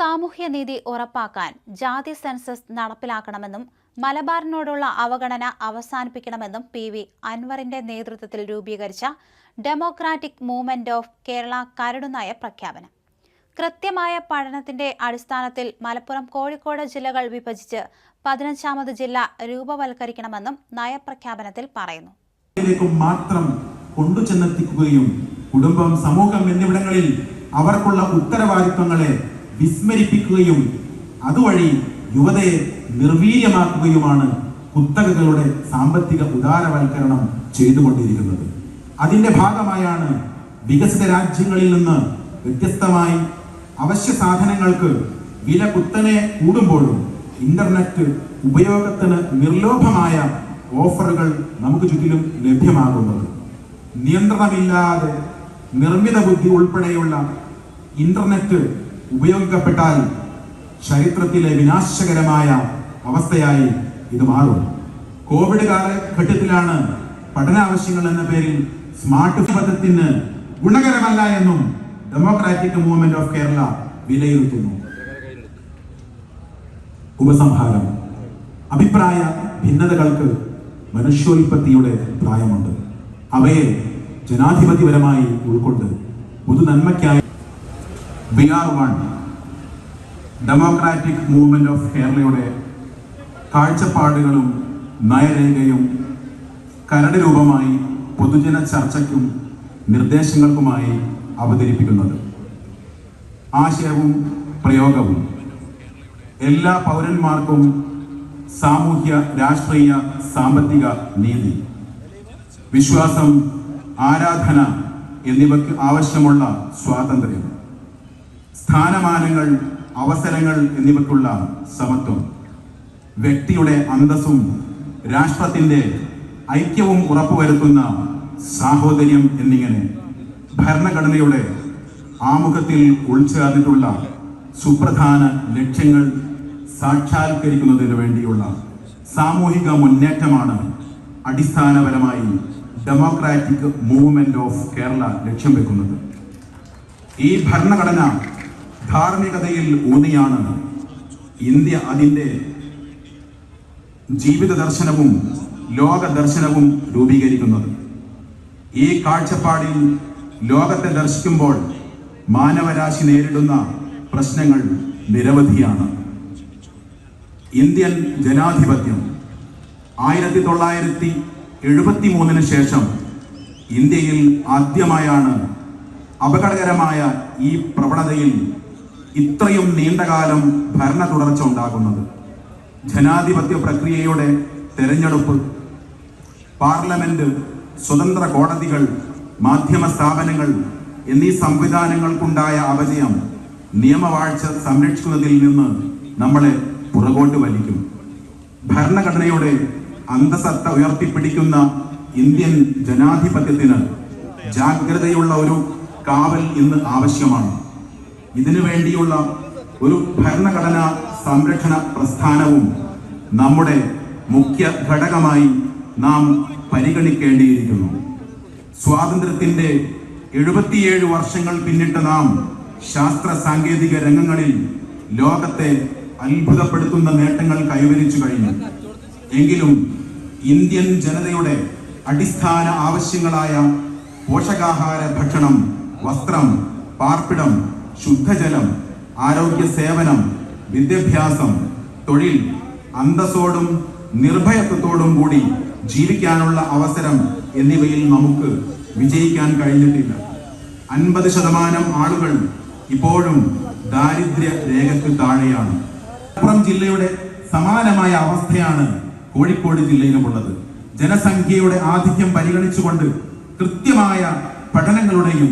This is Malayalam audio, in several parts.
സാമൂഹ്യനീതി ഉറപ്പാക്കാൻ ജാതി സെൻസസ് നടപ്പിലാക്കണമെന്നും മലബാറിനോടുള്ള അവഗണന അവസാനിപ്പിക്കണമെന്നും പി വി അൻവറിന്റെ നേതൃത്വത്തിൽ രൂപീകരിച്ച ഡെമോക്രാറ്റിക് മൂവ്മെന്റ് ഓഫ് കേരള കരടുനയ പ്രഖ്യാപനം. കൃത്യമായ പഠനത്തിന്റെ അടിസ്ഥാനത്തിൽ മലപ്പുറം കോഴിക്കോട് ജില്ലകൾ വിഭജിച്ച് പതിനഞ്ചാമത് ജില്ല രൂപവൽക്കരിക്കണമെന്നും നയപ്രഖ്യാപനത്തിൽ പറയുന്നു. മാത്രം കൊണ്ടുചെന്നെത്തിക്കുകയും കുടുംബം സമൂഹം എന്നിവിടങ്ങളിൽ അവർക്കുള്ള ഉത്തരവാദിത്വങ്ങളെ വിസ്മരിപ്പിക്കുകയും അതുവഴി യുവതയെ നിർവീര്യമാക്കുകയുമാണ് കുത്തകകളുടെ സാമ്പത്തിക ഉദാരവൽക്കരണം ചെയ്തുകൊണ്ടിരിക്കുന്നത്. അതിന്റെ ഭാഗമായാണ് വികസിത രാജ്യങ്ങളിൽ നിന്ന് വ്യത്യസ്തമായി അവശ്യ സാധനങ്ങൾക്ക് വില കുത്തനെ കൂടുമ്പോഴും ഇന്റർനെറ്റ് ഉപയോഗത്തിന് നിർലോഭമായ ഓഫറുകൾ നമുക്ക് ചുറ്റിലും ലഭ്യമാകുന്നത്. നിയന്ത്രണമില്ലാതെ നിർമ്മിത ബുദ്ധി ഉൾപ്പെടെയുള്ള ഇന്റർനെറ്റ് ഉപയോഗിക്കപ്പെട്ടാൽ ചരിത്രത്തിലെ വിനാശകരമായ അവസ്ഥയായി ഇത് മാറും. കോവിഡ് കാലഘട്ടത്തിലാണ് പഠനാവശ്യങ്ങൾ എന്ന പേരിൽ സ്മാർട്ട് പദ്ധത്തിന് ഗുണകരമല്ല എന്നും ഡെമോക്രാറ്റിക് മൂവ്മെന്റ് ഓഫ് കേരള വിലയിരുത്തുന്നു. ഉപസംഹാരം. അഭിപ്രായ ഭിന്നതകൾക്ക് മനുഷ്യോൽപത്തിയുടെ പ്രായമുണ്ട്. അവയെ ജനാധിപത്യപരമായി ഉൾക്കൊണ്ട് പൊതു നന്മയ്ക്കായി V R one democratic movement of കേരളയുടെ കാഴ്ചപ്പാടുകളും നയരേഖയും കരട് രൂപമായി പൊതുജന ചർച്ചയ്ക്കും നിർദ്ദേശങ്ങൾക്കുമായി അവതരിപ്പിക്കുന്നത്. ആശയവും പ്രയോഗവും എല്ലാ പൗരന്മാർക്കും സാമൂഹ്യ രാഷ്ട്രീയ സാമ്പത്തിക നീതി വിശ്വാസം ആരാധന എന്നിവയ്ക്ക് ആവശ്യമുള്ള സ്വാതന്ത്ര്യം. സ്ഥാനമാനങ്ങൾ അവസരങ്ങൾ എന്നിവയ്ക്കുള്ള സമത്വം. വ്യക്തിയുടെ അന്തസ്സും രാഷ്ട്രത്തിന്റെ ഐക്യവും ഉറപ്പുവരുത്തുന്ന സാഹോദര്യം എന്നിങ്ങനെ ഭരണഘടനയുടെ ആമുഖത്തിൽ ഉൾച്ചേർന്നിട്ടുള്ള സുപ്രധാന ലക്ഷ്യങ്ങൾ സാക്ഷാത്കരിക്കുന്നതിന് വേണ്ടിയുള്ള സാമൂഹിക മുന്നേറ്റമാണ് അടിസ്ഥാനപരമായി ഡെമോക്രാറ്റിക് മൂവ്മെന്റ് ഓഫ് കേരള ലക്ഷ്യം വെക്കുന്നത്. ഈ ഭരണഘടന ധാർമ്മികതയിൽ ഊന്നിയാണ് ഇന്ത്യ അതിന്റെ ജീവിത ദർശനവും ലോക ദർശനവും രൂപീകരിക്കുന്നത്. ഈ കാഴ്ചപ്പാടിൽ ലോകത്തെ ദർശിക്കുമ്പോൾ മാനവരാശി നേരിടുന്ന പ്രശ്നങ്ങൾ നിരവധിയാണ്. ഇന്ത്യൻ ജനാധിപത്യം ആയിരത്തി തൊള്ളായിരത്തി എഴുപത്തി മൂന്നിന് ശേഷം ഇന്ത്യയിൽ ആദ്യമായാണ് അപകടകരമായ ഈ പ്രവണതയിൽ ഇത്രയും നീണ്ടകാലം ഭരണ തുടർച്ച ഉണ്ടാകുന്നത്. ജനാധിപത്യ പ്രക്രിയയുടെ തെരഞ്ഞെടുപ്പ് പാർലമെന്റ് സ്വതന്ത്ര കോടതികൾ മാധ്യമ സ്ഥാപനങ്ങൾ എന്നീ സംവിധാനങ്ങൾക്കുണ്ടായ അപജയം നിയമവാഴ്ച സംരക്ഷിക്കുന്നതിൽ നിന്ന് നമ്മളെ പുറകോട്ട് വലിക്കും. ഭരണഘടനയുടെ അന്തസത്ത ഉയർത്തിപ്പിടിക്കുന്ന ഇന്ത്യൻ ജനാധിപത്യത്തിന് ജാഗ്രതയുള്ള ഒരു കാവൽ ഇന്ന് ആവശ്യമാണ്. ഇതിനു വേണ്ടിയുള്ള ഒരു ഭരണഘടനാ സംരക്ഷണ പ്രസ്ഥാനവും നമ്മുടെ മുഖ്യ ഘടകമായി നാം പരിഗണിക്കേണ്ടിയിരിക്കുന്നു. സ്വാതന്ത്ര്യത്തിന്റെ എഴുപത്തിയേഴ് വർഷങ്ങൾ പിന്നിട്ട നാം ശാസ്ത്ര സാങ്കേതിക രംഗങ്ങളിൽ ലോകത്തെ അത്ഭുതപ്പെടുത്തുന്ന നേട്ടങ്ങൾ കൈവരിച്ചു കഴിഞ്ഞു. എങ്കിലും ഇന്ത്യൻ ജനതയുടെ അടിസ്ഥാന ആവശ്യങ്ങളായ പോഷകാഹാര ഭക്ഷണം വസ്ത്രം പാർപ്പിടം ശുദ്ധജലം ആരോഗ്യ സേവനം വിദ്യാഭ്യാസം തൊഴിൽ അന്തസ്സോടും നിർഭയത്വത്തോടും കൂടി ജീവിക്കാനുള്ള അവസരം എന്നിവയിൽ നമുക്ക് വിജയിക്കാൻ കഴിഞ്ഞിട്ടില്ല. അൻപത് ശതമാനം ആളുകൾ ഇപ്പോഴും ദാരിദ്ര്യ രേഖയ്ക്ക് താഴെയാണ്. മലപ്പുറം ജില്ലയുടെ സമാനമായ അവസ്ഥയാണ് കോഴിക്കോട് ജില്ലയിലുമുള്ളത്. ജനസംഖ്യയുടെ ആധിക്യം പരിഗണിച്ചുകൊണ്ട് കൃത്യമായ പഠനങ്ങളുടെയും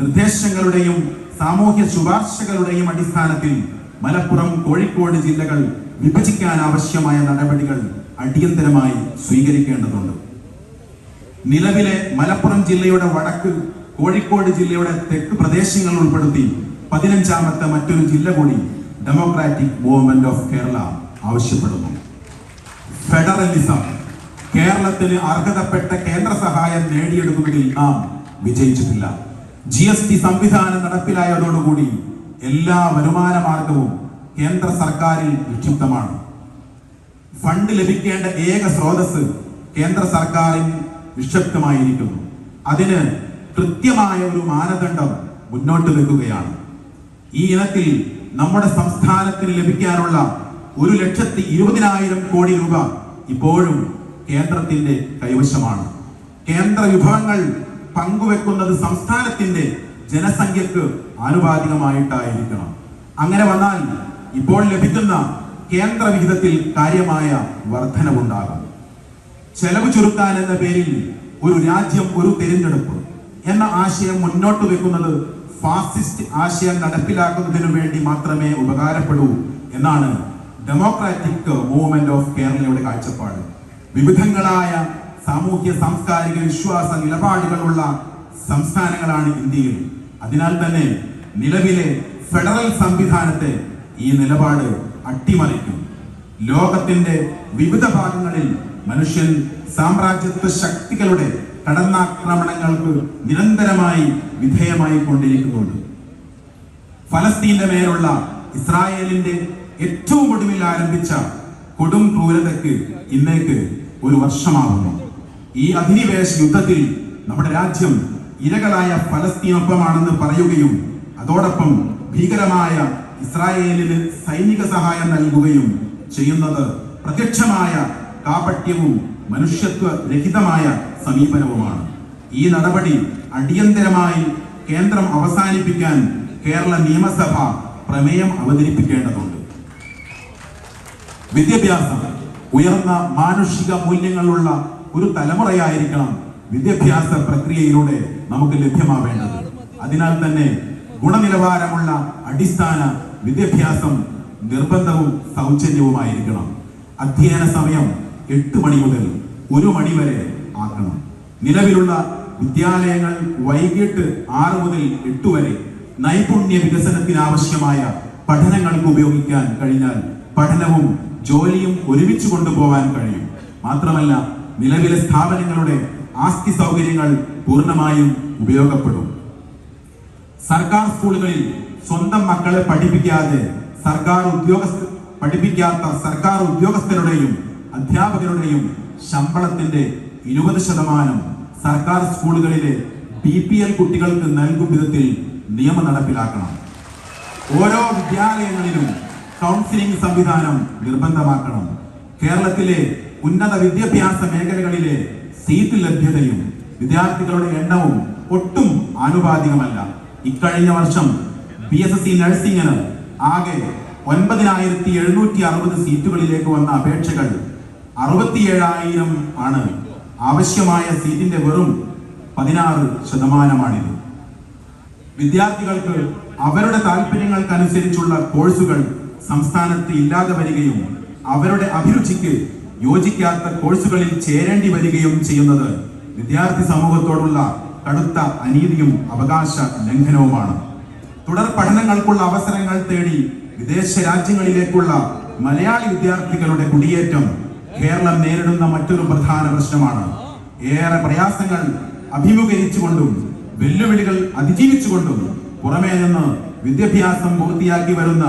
നിർദ്ദേശങ്ങളുടെയും സാമൂഹ്യ ശുപാർശകളുടെയും അടിസ്ഥാനത്തിൽ മലപ്പുറം കോഴിക്കോട് ജില്ലകൾ വിഭജിക്കാൻ ആവശ്യമായ നടപടികൾ അടിയന്തരമായി സ്വീകരിക്കേണ്ടതുണ്ട്. നിലവിലെ മലപ്പുറം ജില്ലയുടെ വടക്ക് കോഴിക്കോട് ജില്ലയുടെ തെക്ക് പ്രദേശങ്ങൾ ഉൾപ്പെടുത്തി പതിനഞ്ചാമത്തെ മറ്റൊരു ജില്ല കൂടി ഡെമോക്രാറ്റിക് മൂവ്മെന്റ് ഓഫ് കേരള ആവശ്യപ്പെടുന്നു. ഫെഡറലിസം കേരളത്തിന് അർഹതപ്പെട്ട കേന്ദ്ര സഹായം നേടിയെടുക്കുന്നതിൽ നാം വിജയിച്ചിട്ടില്ല. ജി എസ് ടി സംവിധാനം നടപ്പിലായതോടുകൂടി എല്ലാ വരുമാന മാർഗവും കേന്ദ്ര സർക്കാരിൽ നിക്ഷിപ്തമാണ് ഫണ്ട് ലഭിക്കേണ്ട ഏക സ്രോതസ് കേന്ദ്ര സർക്കാരിൽ നിക്ഷിപ്തമായിരിക്കുന്നു. അതിന് കൃത്യമായ ഒരു മാനദണ്ഡം മുന്നോട്ട് വെക്കുകയാണ്. ഈ ഇനത്തിൽ നമ്മുടെ സംസ്ഥാനത്തിന് ലഭിക്കാനുള്ള ഒരു ലക്ഷത്തി ഇരുപതിനായിരം കോടി രൂപ ഇപ്പോഴും കേന്ദ്രത്തിന്റെ കൈവശമാണ്. കേന്ദ്ര വിഭവങ്ങൾ പങ്കുവെക്കുന്നത് സംസ്ഥാനത്തിന്റെ ജനസംഖ്യക്ക് ആനുപാതികമായിട്ടായിരിക്കണം. അങ്ങനെ വന്നാൽ ഇപ്പോൾ ലഭിക്കുന്ന കേന്ദ്ര വിഹിതത്തിൽ കാര്യമായ വർധനവുണ്ടാകും. ചെലവ് ചുരുക്കാൻ എന്ന പേരിൽ ഒരു രാജ്യം ഒരു തിരഞ്ഞെടുപ്പ് എന്ന ആശയം മുന്നോട്ട് വെക്കുന്നത് ഫാസിസ്റ്റ് ആശയം നടപ്പിലാക്കുന്നതിനു വേണ്ടി മാത്രമേ ഉപകാരപ്പെടൂ എന്നാണ് ഡെമോക്രാറ്റിക് മൂവ്മെന്റ് ഓഫ് കേരളയുടെ കാഴ്ചപ്പാട്. വിവിധങ്ങളായ സാമൂഹ്യ സാംസ്കാരിക വിശ്വാസ നിലപാടുകളുള്ള സംസ്ഥാനങ്ങളാണ് ഇന്ത്യയിൽ. അതിനാൽ തന്നെ നിലവിലെ ഫെഡറൽ സംവിധാനത്തെ ഈ നിലപാട് അട്ടിമറിക്കും. ലോകത്തിന്റെ വിവിധ ഭാഗങ്ങളിൽ മനുഷ്യൻ സാമ്രാജ്യത്വ ശക്തികളുടെ കടന്നാക്രമണങ്ങൾക്ക് നിരന്തരമായി വിധേയമായി കൊണ്ടിരിക്കുന്നുണ്ട്. ഫലസ്തീന്റെ മേലുള്ള ഇസ്രായേലിന്റെ ഏറ്റവും ഒടുവിൽ ആരംഭിച്ച കൊടും ക്രൂരതയ്ക്ക് ഇന്നേക്ക് ഒരു വർഷമാകുന്നു. ഈ അധിനിവേശ യുദ്ധത്തിൽ നമ്മുടെ രാജ്യം ഇരകളായ ഫലസ്തീനൊപ്പമാണെന്ന് പറയുകയും അതോടൊപ്പം ഭീകരമായ ഇസ്രായേലിന് സൈനിക സഹായം നൽകുകയും ചെയ്യുന്നത് പ്രത്യക്ഷമായ കാപട്യവും മനുഷ്യത്വ രഹിതമായ സമീപനവുമാണ്. ഈ നടപടി അടിയന്തരമായി കേന്ദ്രം അവസാനിപ്പിക്കാൻ കേരള നിയമസഭ പ്രമേയം അവതരിപ്പിക്കേണ്ടതുണ്ട്. വിദ്യാഭ്യാസം ഉയർന്ന മാനുഷിക മൂല്യങ്ങളുള്ള ഒരു തലമുറയായിരിക്കണം വിദ്യാഭ്യാസ പ്രക്രിയയിലൂടെ നമുക്ക് ലഭ്യമാവേണ്ടത്. അതിനാൽ തന്നെ ഗുണനിലവാരമുള്ള അടിസ്ഥാന വിദ്യാഭ്യാസം നിർബന്ധവും സൗജന്യവുമായിരിക്കണം. അധ്യയന സമയം എട്ട് മണി മുതൽ ഒരു മണി വരെ ആക്കണം. നിലവിലുള്ള വിദ്യാലയങ്ങൾ വൈകിട്ട് ആറ് മുതൽ എട്ട് വരെ നൈപുണ്യ വികസനത്തിന് ആവശ്യമായ പഠനങ്ങൾക്ക് ഉപയോഗിക്കാൻ കഴിഞ്ഞാൽ പഠനവും ജോലിയും ഒരുമിച്ച് കൊണ്ടുപോകാൻ കഴിയും. മാത്രമല്ല നിലവിലെ സ്ഥാപനങ്ങളുടെ ആസ്തി സൗകര്യങ്ങൾ പൂർണമായും ഉപയോഗപ്പെടും. സർക്കാർ സ്കൂളുകളിൽ സ്വന്തം മക്കളെ പഠിപ്പിക്കാതെ സർക്കാർ ഉദ്യോഗസ്ഥ പഠിപ്പിക്കാത്ത സർക്കാർ ഉദ്യോഗസ്ഥരുടെയും അധ്യാപകരുടെയും ശമ്പളത്തിന്റെ ഇരുപത് ശതമാനം സർക്കാർ സ്കൂളുകളിലെ ബി പി എൽ കുട്ടികൾക്ക് നൽകും വിധത്തിൽ നിയമം നടപ്പിലാക്കണം. ഓരോ വിദ്യാലയങ്ങളിലും കൗൺസിലിംഗ് സംവിധാനം നിർബന്ധമാക്കണം. കേരളത്തിലെ ഉന്നത വിദ്യാഭ്യാസ മേഖലകളിലെ സീറ്റ് ലഭ്യതയും വിദ്യാർത്ഥികളുടെ എണ്ണവും ഒട്ടും ആനുപാതികമല്ല. ഇക്കഴിഞ്ഞ വർഷം ബി എസ് എസ് സി നഴ്സിംഗിന് ആകെ ഒൻപതിനായിരത്തി എഴുന്നൂറ്റി അറുപത് സീറ്റുകളിലേക്ക് വന്ന അപേക്ഷകൾ അറുപത്തിയേഴായിരം ആണ്. ആവശ്യമായ സീറ്റിന്റെ വെറും പതിനാറ് ശതമാനമാണിത്. വിദ്യാർത്ഥികൾക്ക് അവരുടെ താല്പര്യങ്ങൾക്കനുസരിച്ചുള്ള കോഴ്സുകൾ സംസ്ഥാനത്ത് ഇല്ലാതെ വരികയും അവരുടെ അഭിരുചിക്ക് യോജിക്കാത്ത കോഴ്സുകളിൽ ചേരേണ്ടി വരികയും ചെയ്യുന്നത് വിദ്യാർത്ഥി സമൂഹത്തോടുള്ള കടുത്ത അനീതിയും അവകാശ ലംഘനവുമാണ്. തുടർ പഠനങ്ങൾക്കുള്ള അവസരങ്ങൾ തേടി വിദേശ രാജ്യങ്ങളിലേക്കുള്ള മലയാളി വിദ്യാർത്ഥികളുടെ കുടിയേറ്റം കേരളം നേരിടുന്ന മറ്റൊരു പ്രധാന പ്രശ്നമാണ്. ഏറെ പ്രയാസങ്ങൾ അഭിമുഖീകരിച്ചുകൊണ്ടും വെല്ലുവിളികൾ അതിജീവിച്ചുകൊണ്ടും പുറമേ നിന്ന് വിദ്യാഭ്യാസം പൂർത്തിയാക്കി വരുന്ന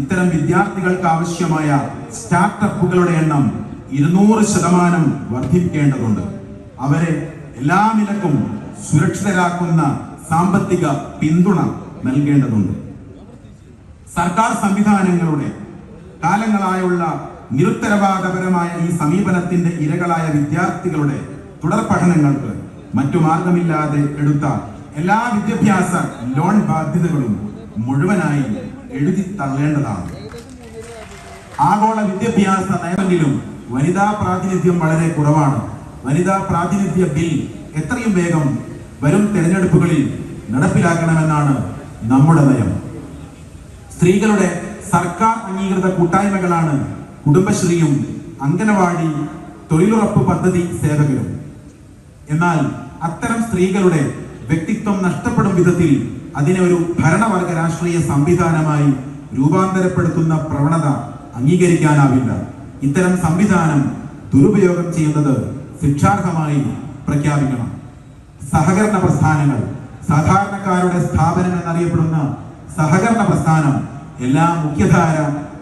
ഇത്തരം വിദ്യാർത്ഥികൾക്ക് ആവശ്യമായ സ്റ്റാർട്ടപ്പുകളുടെ എണ്ണം ഇരുന്നൂറ് ശതമാനം വർദ്ധിപ്പിക്കേണ്ടതുണ്ട്. അവരെ എല്ലാ നിലക്കും സുരക്ഷിതരാക്കുന്ന സാമ്പത്തിക പിന്തുണ നൽകേണ്ടതുണ്ട്. സർക്കാർ സംവിധാനങ്ങളുടെ കാലങ്ങളായുള്ള നിരുത്തരവാദപരമായ ഈ സമീപനത്തിന്റെ ഇരകളായ വിദ്യാർത്ഥികളുടെ തുടർ പഠനങ്ങൾക്ക് മറ്റു മാർഗമില്ലാതെ എടുത്ത എല്ലാ വിദ്യാഭ്യാസ ലോൺ ബാധ്യതകളും മുഴുവനായി എഴുതി തള്ളേണ്ടതാണ്. ആഗോള വിദ്യാഭ്യാസ നയമെങ്കിലും വനിതാ പ്രാതിനിധ്യം വളരെ കുറവാണ്. വനിതാ പ്രാതിനിധ്യ ബിൽ എത്രയും വേഗം വരും തെരഞ്ഞെടുപ്പുകളിൽ നടപ്പിലാക്കണമെന്നാണ് നമ്മുടെ നയം. സ്ത്രീകളുടെ സർക്കാർ അംഗീകൃത കൂട്ടായ്മകളാണ് കുടുംബശ്രീയും അംഗനവാടി തൊഴിലുറപ്പ് പദ്ധതി സേവകരും. എന്നാൽ അത്തരം സ്ത്രീകളുടെ വ്യക്തിത്വം നഷ്ടപ്പെടും വിധത്തിൽ അതിനെ ഒരു ഭരണവർഗ രാഷ്ട്രീയ സംവിധാനമായി രൂപാന്തരപ്പെടുത്തുന്ന പ്രവണത അംഗീകരിക്കാനാവില്ല. ഇത്തരം സംവിധാനം ദുരുപയോഗം ചെയ്യുന്നത് ശിക്ഷാർഹമായി പ്രഖ്യാപിക്കണം. സഹകരണ പ്രസ്ഥാനങ്ങൾ സാധാരണക്കാരുടെ സ്ഥാപനം എന്നറിയപ്പെടുന്ന സഹകരണ പ്രസ്ഥാനം എല്ലാ മുഖ്യധാര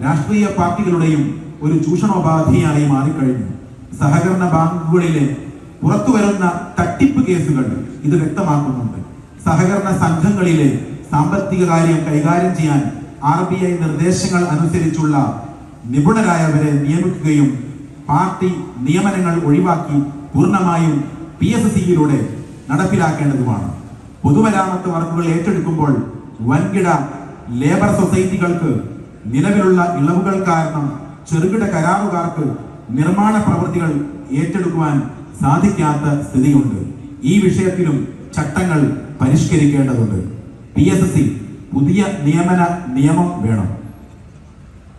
രാഷ്ട്രീയ പാർട്ടികളുടെയും ഒരു ചൂഷണോപാധിയായി മാറിക്കഴിഞ്ഞു. സഹകരണ ബാങ്കുകളിലെ പുറത്തുവരുന്ന തട്ടിപ്പ് കേസുകൾ ഇത് വ്യക്തമാക്കുന്നുണ്ട്. സഹകരണ സംഘങ്ങളിലെ സാമ്പത്തിക കാര്യം കൈകാര്യം ചെയ്യാൻ ആർ ബി ഐ നിർദ്ദേശങ്ങൾ അനുസരിച്ചുള്ള നിപുണരായവരെ നിയമിക്കുകയും പാർട്ടി നിയമനങ്ങൾ ഒഴിവാക്കി പൂർണമായും പി എസ് സിയിലൂടെ നടപ്പിലാക്കേണ്ടതുമാണ്. പൊതുമരാമത്ത് വർക്കുകൾ ഏറ്റെടുക്കുമ്പോൾ വൻകിട ലേബർ സൊസൈറ്റികൾക്ക് നിലവിലുള്ള ഇളവുകൾ കാരണം ചെറുകിട കരാറുകാർക്ക് നിർമ്മാണ പ്രവൃത്തികൾ ഏറ്റെടുക്കുവാൻ സാധിക്കാത്ത സ്ഥിതിയുണ്ട്. ഈ വിഷയത്തിലും ചട്ടങ്ങൾ പരിഷ്കരിക്കേണ്ടതുണ്ട്. പി എസ് സി പുതിയ നിയമന നിയമം വേണം.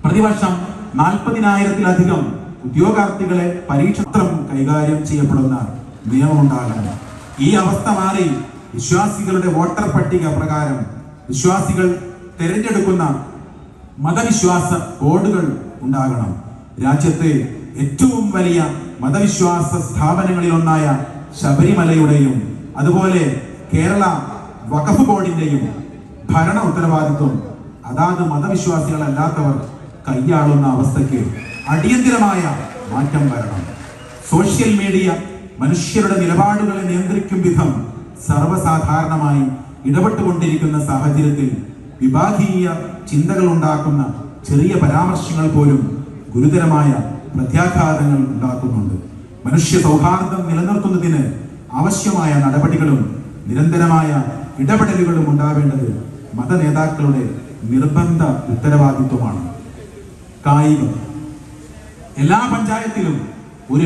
പ്രതിവർഷം നാൽപ്പതിനായിരത്തിലധികം ഉദ്യോഗാർത്ഥികളെ പരീക്ഷത്രം കൈകാര്യം ചെയ്യപ്പെടുന്ന നിയമമുണ്ടാകണം. ഈ അവസ്ഥ മാറി വിശ്വാസികളുടെ വോട്ടർ പട്ടിക പ്രകാരം വിശ്വാസികൾ തിരഞ്ഞെടുക്കുന്ന മതവിശ്വാസ ബോർഡുകൾ ഉണ്ടാകണം. രാജ്യത്തെ ഏറ്റവും വലിയ മതവിശ്വാസ സ്ഥാപനങ്ങളിലൊന്നായ ശബരിമലയുടെയും അതുപോലെ കേരള വഖഫ് ബോർഡിന്റെയും ഭരണ ഉത്തരവാദിത്വം. അതാത് മതവിശ്വാസികളല്ലാത്തവർ കൈയാളുന്ന അവസ്ഥയ്ക്ക് അടിയന്തിരമായ മാറ്റം വരണം. സോഷ്യൽ മീഡിയ മനുഷ്യരുടെ നിലപാടുകളെ നിയന്ത്രിക്കും വിധം സർവസാധാരണമായി ഇടപെട്ടുകൊണ്ടിരിക്കുന്ന സാഹചര്യത്തിൽ വിഭാഗീയ ചിന്തകൾ ഉണ്ടാക്കുന്ന ചെറിയ പരാമർശങ്ങൾ പോലും ഗുരുതരമായ പ്രത്യാഘാതങ്ങൾ ഉണ്ടാക്കുന്നുണ്ട്. മനുഷ്യ സൗഹാർദ്ദം നിലനിർത്തുന്നതിന് ആവശ്യമായ നടപടികളും നിരന്തരമായ ഇടപെടലുകളും ഉണ്ടാവേണ്ടത് മതനേതാക്കളുടെ നിർബന്ധ ഉത്തരവാദിത്വമാണ്. കായികം. എല്ലാ പഞ്ചായത്തിലും ഒരു